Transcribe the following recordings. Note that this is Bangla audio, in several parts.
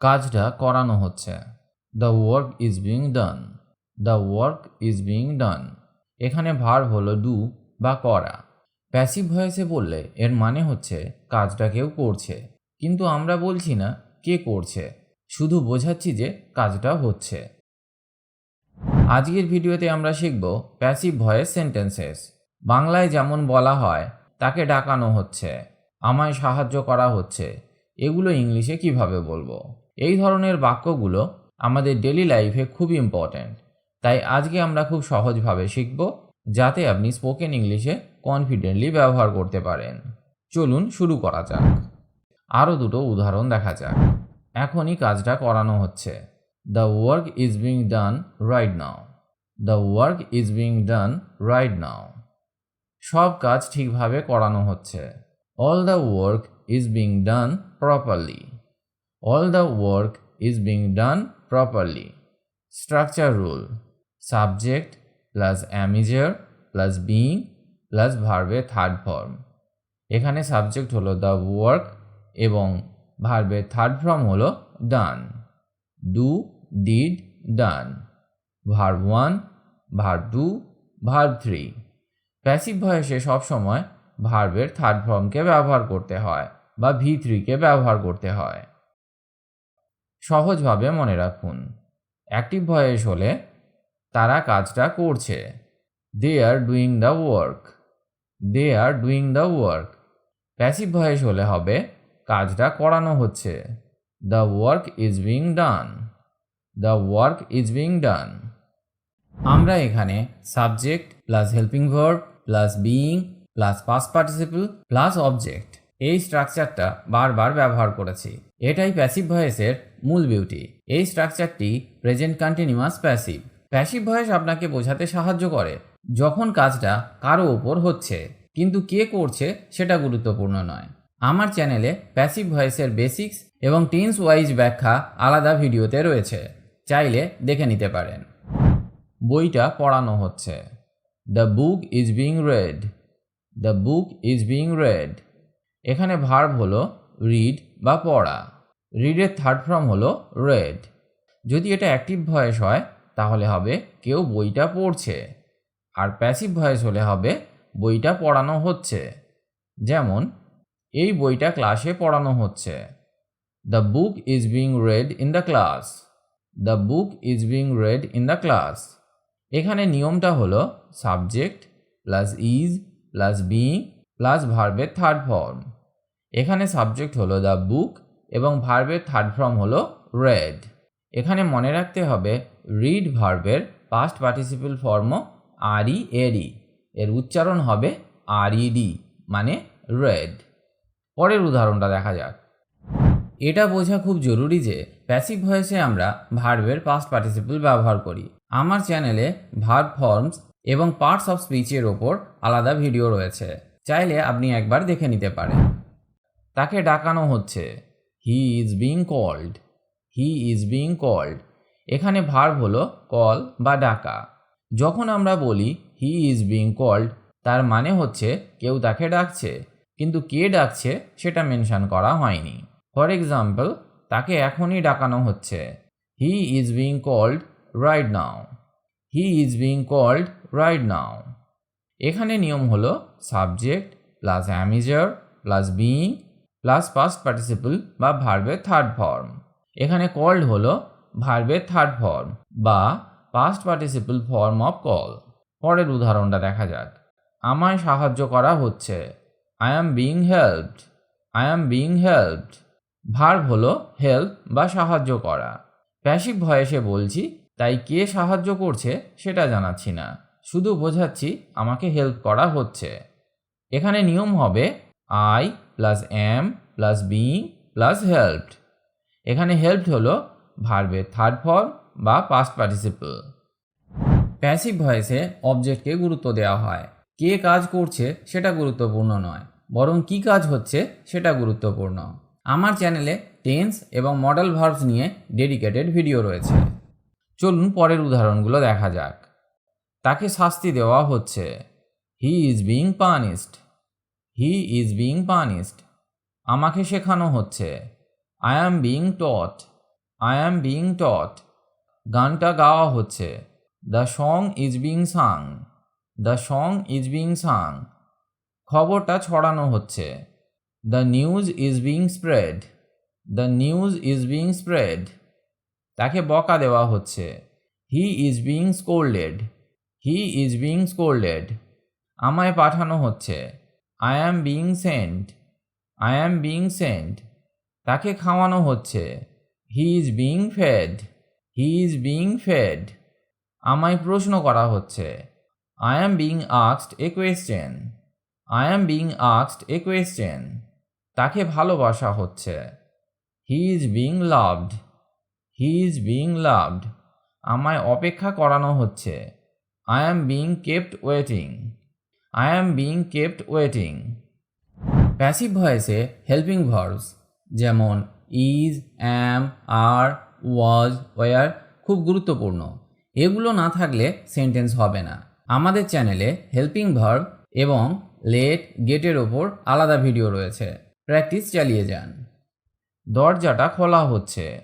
কাজটা করানো হচ্ছে। The work is being done the work is being done এখানে ভার হলো ডু বা করা। প্যাসিভ ভয়েসে বললে এর মানে হচ্ছে কাজটা কেউ করছে। কিন্তু আমরা বলছি না কে করছে। শুধু বোঝাচ্ছি যে কাজটা হচ্ছে। আজকের ভিডিওতে আমরা শিখব প্যাসিভ ভয়েস সেন্টেন্সেস বাংলায় যেমন বলা হয়, তাকে ডাকানো হচ্ছে। আমায় সাহায্য করা হচ্ছে। এগুলো ইংলিশে কীভাবে বলব? এই ধরনের বাক্যগুলো আমাদের ডেলি লাইফে খুব ইম্পর্ট্যান্ট তাই আজকে আমরা খুব সহজভাবে শিখব যাতে আপনি স্পোকেন ইংলিশে কনফিডেন্টলি ব্যবহার করতে পারেন। চলুন শুরু করা যাক। আরও দুটো উদাহরণ দেখা যাক। এখনই কাজটা করানো হচ্ছে। The work is being done right now the work is being done right now সব কাজ ঠিকভাবে করানো হচ্ছে। All the work is being done properly all the work is being done properly structure rule subject plus am is are plus being plus ভার্বের থার্ড ফর্ম এখানে সাবজেক্ট হলো দ্য ওয়ার্ক এবং ভার্বের থার্ড ফর্ম হলো done do did done verb one verb two verb three passive ভয়েসে সবসময় ভার্বের থার্ড ফর্মকে ব্যবহার করতে হয় বা ভি থ্রিকে ব্যবহার করতে হয়। সহজভাবে মনে রাখুন। অ্যাক্টিভ ভয়েস হলে তারা কাজটা করছে। They are doing the work they are doing the work passive voice হলে হবে কাজটা করানো হচ্ছে। The work is being done the work is being done আমরা এখানে subject plus helping verb plus being plus past participle plus object এই স্ট্রাকচারটা বারবার ব্যবহার করেছি। এটাই প্যাসিভ ভয়েসের মূল বিউটি এই স্ট্রাকচারটি present continuous passive passive voice আপনাকে বোঝাতে সাহায্য করে, যখন কাজটা কারও ওপর হচ্ছে। কিন্তু কে করছে সেটা গুরুত্বপূর্ণ নয়। আমার চ্যানেলে প্যাসিভ ভয়েসের বেসিক্স এবং টেন্স ওয়াইজ ব্যাখ্যা আলাদা ভিডিওতে রয়েছে। চাইলে দেখে নিতে পারেন। বইটা পড়ানো হচ্ছে। The book is being read the book is being read এখানে ভার্ব হলো রিড বা পড়া। রিডের থার্ড ফর্ম হলো রেড যদি এটা অ্যাক্টিভ ভয়েস হয়, তাহলে হবে কেউ বইটা পড়ছে। আর প্যাসিভ ভয়েস হলে হবে বইটা পড়ানো হচ্ছে। যেমন, এই বইটা ক্লাসে পড়ানো হচ্ছে। The book is being read in the class the book is being read in the class এখানে নিয়মটা হলো subject plus is plus being plus ভার্বের থার্ড ফর্ম এখানে সাবজেক্ট হলো দ্য বুক এবং ভার্বের থার্ড ফর্ম হলো রেড এখানে মনে রাখতে হবে রিড ভার্বের পাস্ট পার্টিসিপল ফর্মও আরই এরই এর উচ্চারণ হবে আরইডি মানে রেড পরের উদাহরণটা দেখা যাক। এটা বোঝা খুব জরুরি যে প্যাসিভ ভয়েসে আমরা ভার্বের পাস্ট পার্টিসিপল ব্যবহার করি। আমার চ্যানেলে ভার্ব ফর্মস এবং পার্টস অফ স্পিচের ওপর আলাদা ভিডিও রয়েছে। চাইলে আপনি একবার দেখে নিতে পারেন। তাকে ডাকানো হচ্ছে। He is being called he is being called এখানে ভার্ব হলো কল বা ডাকা। যখন আমরা বলি হি ইজ বিং কল্ড তার মানে হচ্ছে কেউ তাকে ডাকছে। কিন্তু কে ডাকছে সেটা মেনশন করা হয়নি। ফর এক্সাম্পল তাকে এখনই ডাকানো হচ্ছে। He is being called right now he is being called right now এখানে নিয়ম হলো subject plus am is are plus being plus past participle বা ভার্বের থার্ড ফর্ম এখানে কল্ড হলো ভার্বের থার্ড ফর্ম বা past participle form of call পরের উদাহরণটা দেখা যাক। আমায় সাহায্য করা হচ্ছে। I am being helped I am being helped verb হলো হেল্প বা সাহায্য করা। প্যাসিভ ভয়েসে বলছি, তাই কে সাহায্য করছে সেটা জানাচ্ছি না। শুধু বোঝাচ্ছি আমাকে হেল্প করা হচ্ছে। এখানে নিয়ম হবে I plus am plus being plus helped এখানে হেল্পড হলো ভার্বের থার্ড ফর্ম বা পাস্ট পার্টিসিপল প্যাসিভ ভয়েসে অবজেক্টকে গুরুত্ব দেওয়া হয়। কে কাজ করছে সেটা গুরুত্বপূর্ণ নয়, বরং কি কাজ হচ্ছে সেটা গুরুত্বপূর্ণ। আমার চ্যানেলে টেন্স এবং মডেল ভার্বস নিয়ে ডেডিকেটেড ভিডিও রয়েছে। চলুন পরের উদাহরণগুলো দেখা যাক। তাকে শাস্তি দেওয়া হচ্ছে। He is being punished he is being punished আমাকে শেখানো হচ্ছে। I am being taught I am being taught গানটা গাওয়া হচ্ছে। The song is being sung the song is being sung খবরটা ছড়ানো হচ্ছে। The news is being spread the news is being spread তাকে বকা দেওয়া হচ্ছে। He is being scolded he is being scolded আমায় পাঠানো হচ্ছে। I am being sent I am being Saint তাকে খাওয়ানো হচ্ছে। He is being fade he is being fade আমায় প্রশ্ন করা হচ্ছে। I am being আক্সড a question I am being আক্সড a question তাকে ভালোবাসা হচ্ছে। He is being loved he is being loved আমায় অপেক্ষা করানো হচ্ছে। I am being kept waiting I am being kept waiting passive ভয়েসে helping verbs যেমন is am R was were খুব গুরুত্বপূর্ণ। এগুলো না থাকলে সেন্টেন্স হবে না। আমাদের চ্যানেলে হেল্পিং ভার্ব এবং লেট গেটের ওপর আলাদা ভিডিও রয়েছে। প্র্যাকটিস চালিয়ে যান। দরজাটা খোলা হচ্ছে।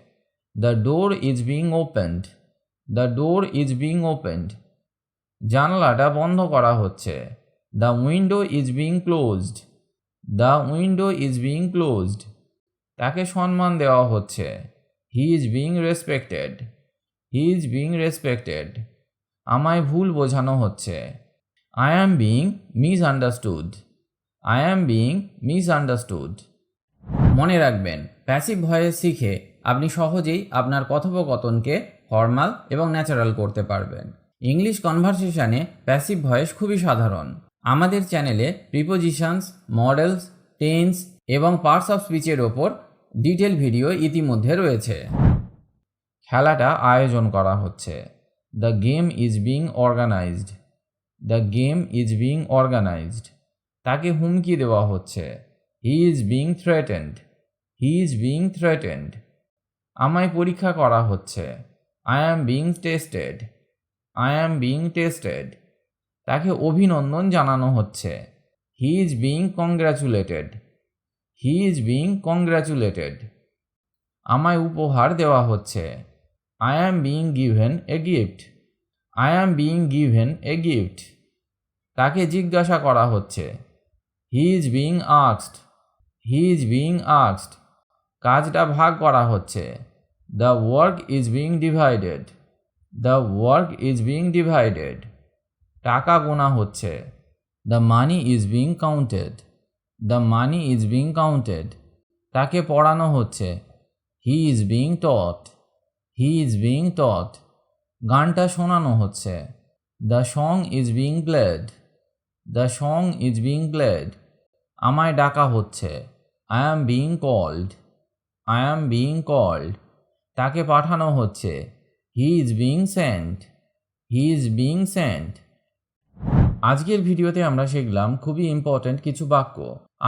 The door is being opened the door is being opened জানলাটা বন্ধ করা হচ্ছে। The window is being closed the window is being closed তাকে সম্মান দেওয়া হচ্ছে। He is being respected he is being respected আমায় ভুল বোঝানো হচ্ছে। I am being misunderstood I am being misunderstood মনে রাখবেন প্যাসিভ ভয়েস শিখে আপনি সহজেই আপনার কথোপকথনকে ফর্মাল এবং ন্যাচারাল করতে পারবেন। ইংলিশ কনভারসেশনে প্যাসিভ ভয়েস খুবই সাধারণ। আমাদের চ্যানেলে প্রিপোজিশনস মডেলস টেন্স এবং পার্টস অফ স্পিচের ওপর ডিটেল ভিডিও ইতিমধ্যে রয়েছে। খেলাটা আয়োজন করা হচ্ছে। The game is being organised the game is being organised তাকে হুমকি দেওয়া হচ্ছে। He is being threatened he is being threatened আমায় পরীক্ষা করা হচ্ছে। I am being tested I am being tested তাকে অভিনন্দন জানানো হচ্ছে। He is being congratulated he is being congratulated আমায় উপহার দেওয়া হচ্ছে। I am being given a gift I am being given a gift তাকে জিজ্ঞাসা করা হচ্ছে। He is being আক্সড he is being আক্সড কাজটা ভাগ করা হচ্ছে। The work is being divided the work is being divided টাকা গোনা হচ্ছে। The money is being counted the money is being counted তাকে পড়ানো হচ্ছে। He is being taught he is being taught গানটা শোনানো হচ্ছে। The song is being played the song is being played আমায় ডাকা হচ্ছে। I am being called I am being called তাকে পাঠানো হচ্ছে। He is being sent he is being sent আজকের ভিডিওতে আমরা শিখলাম খুবই ইম্পর্ট্যান্ট কিছু বাক্য।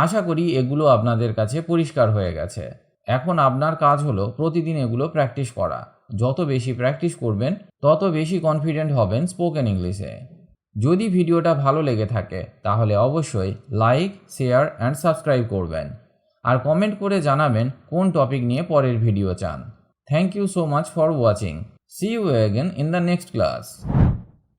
আশা করি এগুলো আপনাদের কাছে পরিষ্কার হয়ে গেছে। এখন আপনার কাজ হলো প্রতিদিন এগুলো প্র্যাকটিস করা। যত বেশি প্র্যাকটিস করবেন, তত বেশি কনফিডেন্ট হবেন স্পোকেন ইংলিশে যদি ভিডিওটা ভালো লেগে থাকে, তাহলে অবশ্যই লাইক শেয়ার অ্যান্ড সাবস্ক্রাইব করবেন। আর কমেন্ট করে জানাবেন কোন টপিক নিয়ে পরের ভিডিও চান। Thank you so much for watching see you again in the next class